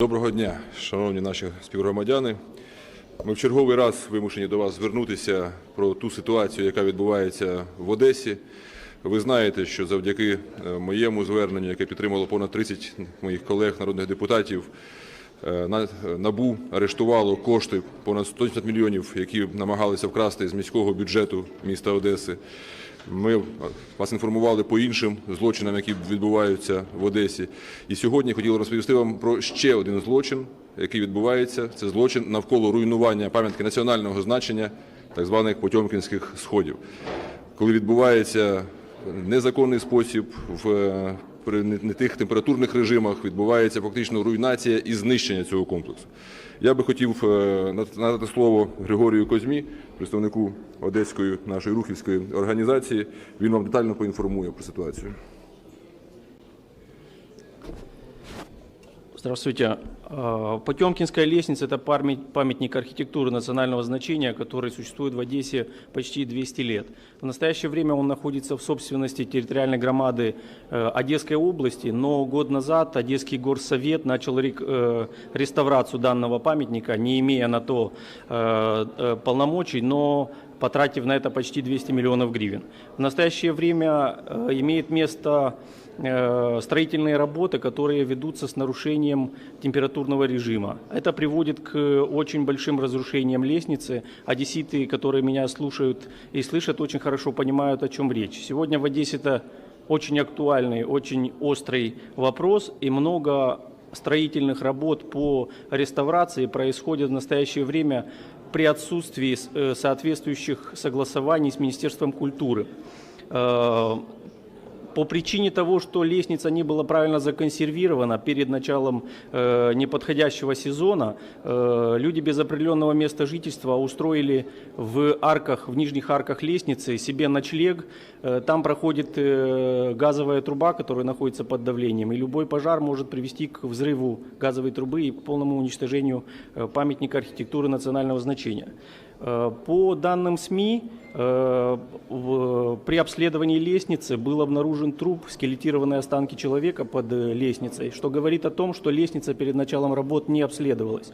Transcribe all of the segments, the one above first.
Доброго дня, шановні наші співгромадяни. Ми в черговий раз вимушені до вас звернутися про ту ситуацію, яка відбувається в Одесі. Ви знаєте, що завдяки е, моєму зверненню, яке підтримало понад 30 моїх колег, народних депутатів, е, НАБУ арештувало кошти понад 180 мільйонів, які намагалися вкрасти з міського бюджету міста Одеси. Ми вас інформували по іншим злочинам, які відбуваються в Одесі. І сьогодні хотіли розповісти вам про ще один злочин, який відбувається. Це злочин навколо руйнування пам'ятки національного значення, так званих Потьомкінських сходів. Коли відбувається незаконний спосіб в е, при не тих температурних режимах, відбувається фактично руйнація і знищення цього комплексу. Я би хотів е, надати слово Григорію Козьмі, представнику Одеської нашої рухівської організації. Він вам детально поінформує про ситуацію. Здравствуйте. А, Потемкинская лестница – это память- памятник архитектуры национального значения, который существует в Одессе почти 200 лет. В настоящее время он находится в собственности территориальной громады э, Одесской области, но год назад Одесский горсовет начал рек- э, реставрацию данного памятника, не имея на то э, э, полномочий, но потратив на это почти 200 миллионов гривен. В настоящее время э, имеет место э, строительные работы, которые ведутся с нарушением температурного режима. Это приводит к очень большим разрушениям лестницы. Одесситы, которые меня слушают и слышат, очень хорошо понимают, о чем речь. Сегодня в Одессе это очень актуальный, очень острый вопрос, и много строительных работ по реставрации происходит в настоящее время при отсутствии э, соответствующих согласований с Министерством культуры. Э, По причине того, что лестница не была правильно законсервирована перед началом э, неподходящего сезона, э, люди без определенного места жительства устроили в арках, в нижних арках лестницы себе ночлег. Э, там проходит э, газовая труба, которая находится под давлением, и любой пожар может привести к взрыву газовой трубы и к полному уничтожению э, памятника архитектуры национального значения. Э, По данным СМИ, э, при обследовании лестницы был обнаружен труп, скелетированные останки человека под э, лестницей, что говорит о том, что лестница перед началом работ не обследовалась.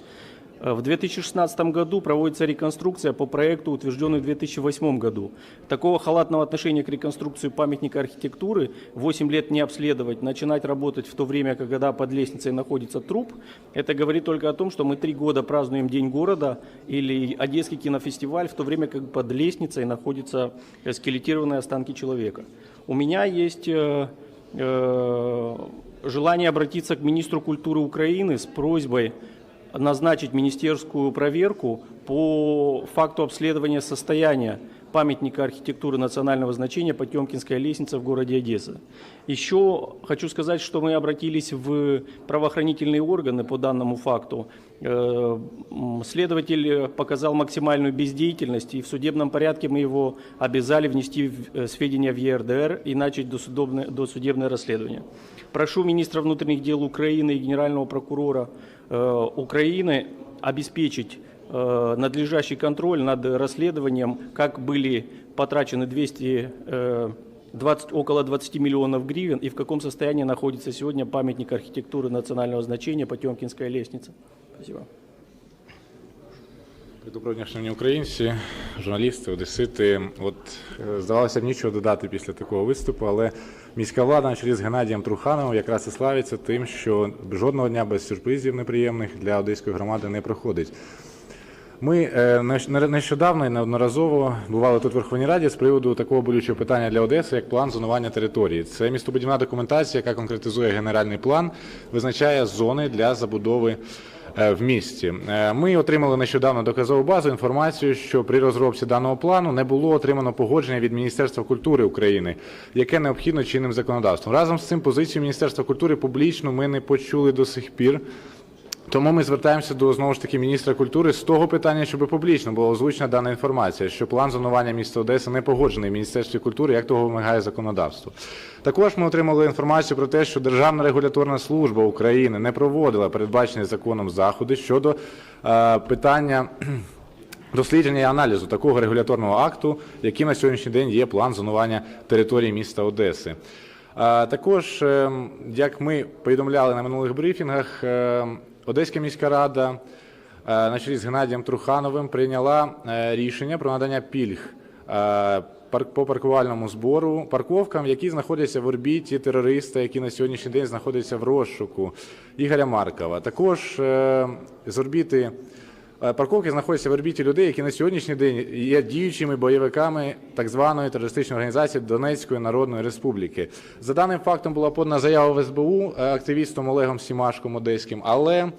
Э, В 2016 году проводится реконструкция по проекту, утвержденный в 2008 году. Такого халатного отношения к реконструкции памятника архитектуры 8 лет не обследовать, начинать работать в то время, когда под лестницей находится труп, это говорит только о том, что мы три года празднуем День города или Одесский кинофестиваль, в то время как под лестницей находятся э, скелетированные останки человека. У меня есть э, э, желание обратиться к министру культуры Украины с просьбой назначить министерскую проверку по факту обследования состояния памятника архитектуры национального значения Потемкинская лестница в городе Одесса. Еще хочу сказать, что мы обратились в правоохранительные органы по данному факту. Э, м, Следователь показал максимальную бездеятельность, и в судебном порядке мы его обязали внести в- э, сведения в ЕРДР и начать досудебное, досудебное расследование. Прошу министра внутренних дел Украины и генерального прокурора э, Украины обеспечить э, надлежащий контроль над расследованием, как были потрачены 200, э, 20, около 20 миллионов гривен и в каком состоянии находится сегодня памятник архитектуры национального значения Потемкинская лестница. Спасибо. Доброго дня, шановні українці, журналісти, одесити. От е, здавалося б нічого додати після такого виступу, але міська влада на чолі з Геннадієм Трухановим якраз і славиться тим, що жодного дня без сюрпризів неприємних для одеської громади не проходить. Ми е, не- нещодавно і неодноразово бували тут в Верховній Раді з приводу такого болючого питання для Одеси, як план зонування території. Це містобудівна документація, яка конкретизує генеральний план, визначає зони для забудови е, в місті. Е, Ми отримали нещодавно доказову базу інформацію, що при розробці даного плану не було отримано погодження від Міністерства культури України, яке необхідно чинним законодавством. Разом з цим позицію Міністерства культури публічно ми не почули до сих пір. Тому ми звертаємося до знову ж таки міністра культури з того питання, щоб публічно була озвучена дана інформація, що план зонування міста Одеси не погоджений Міністерстві культури, як того вимагає законодавство. Також ми отримали інформацію про те, що Державна регуляторна служба України не проводила передбачені законом заходи щодо е, питання. Дослідження і аналізу такого регуляторного акту, яким на сьогоднішній день є план зонування території міста Одеси. Також, ем, як ми повідомляли на минулих брифінгах, ем, Одеська міська рада е, на чолі з Геннадієм Трухановим прийняла е, рішення про надання пільг е, по паркувальному збору парковкам, які знаходяться в орбіті терориста, які на сьогоднішній день знаходяться в розшуку Ігоря Маркова. Також з орбіти Парковки знаходяться в орбіті людей, які на сьогоднішній день є діючими бойовиками так званої терористичної організації Донецької Народної Республіки. За даним фактом була подана заява в СБУ е, активістом Олегом Сімашком Одеським, але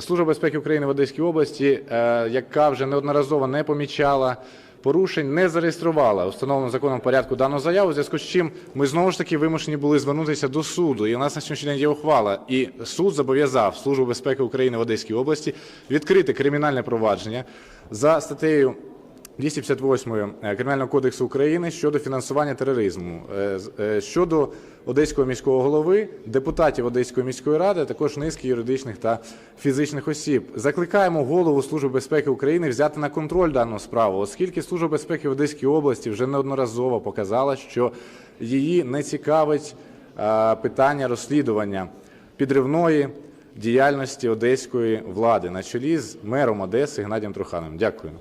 Служба безпеки України в Одеській області, е, яка вже неодноразово не помічала порушень, не зареєструвала у законом порядку дану заяву, в зв'язку з чим ми знову ж таки вимушені були звернутися до суду. І у нас на сьогоднішній день є ухвала. І суд зобов'язав Службу безпеки України в Одеській області відкрити кримінальне провадження за статтею 258 Кримінального кодексу України щодо фінансування тероризму, Е, е, щодо Одеського міського голови, депутатів Одеської міської ради, також низки юридичних та фізичних осіб. Закликаємо голову Служби безпеки України взяти на контроль дану справу, оскільки Служба безпеки в Одеській області вже неодноразово показала, що її не цікавить е, питання розслідування підривної діяльності одеської влади на чолі з мером Одеси Геннадієм Трухановим. Дякую.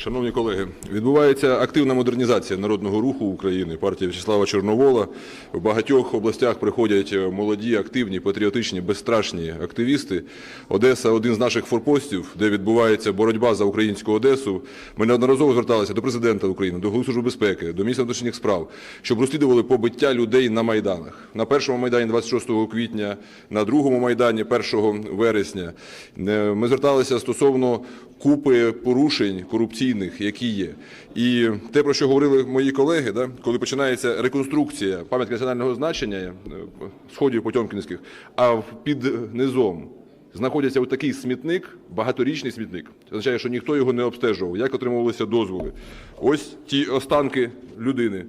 Шановні колеги, відбувається активна модернізація народного руху України, партії В'ячеслава Чорновола. В багатьох областях приходять молоді, активні, патріотичні, безстрашні активісти. Одеса один з наших форпостів, де відбувається боротьба за українську Одесу. Ми неодноразово зверталися до президента України, до Служби безпеки, до міністра внутрішніх справ, щоб розслідували побиття людей на майданах. На першому майдані 26 квітня, на другому майдані 1 вересня. Е, Ми зверталися стосовно купи порушень корупційних, які є. І те, про що говорили мої колеги, да, коли починається реконструкція пам'ятки національного значення е, сходів Потьомкінських, а під низом знаходиться такий смітник, багаторічний смітник. Це означає, що ніхто його не обстежував. Як отримувалися дозволи? Ось ті останки людини,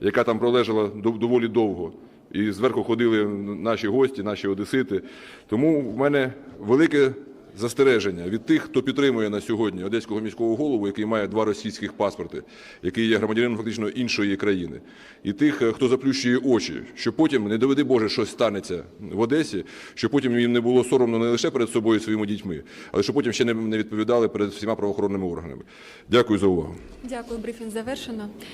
яка там пролежала доволі довго. І зверху ходили наші гості, наші одесити. Тому в мене велике застереження від тих, хто підтримує на сьогодні одеського міського голову, який має два російських паспорти, який є громадянином фактично іншої країни, і тих, е, хто заплющує очі, що потім не доведи Боже, щось станеться в Одесі, що потім їм не було соромно не лише перед собою і своїми дітьми, але що потім ще не не відповідали перед всіма правоохоронними органами. Дякую за увагу. Дякую, брифінг завершено.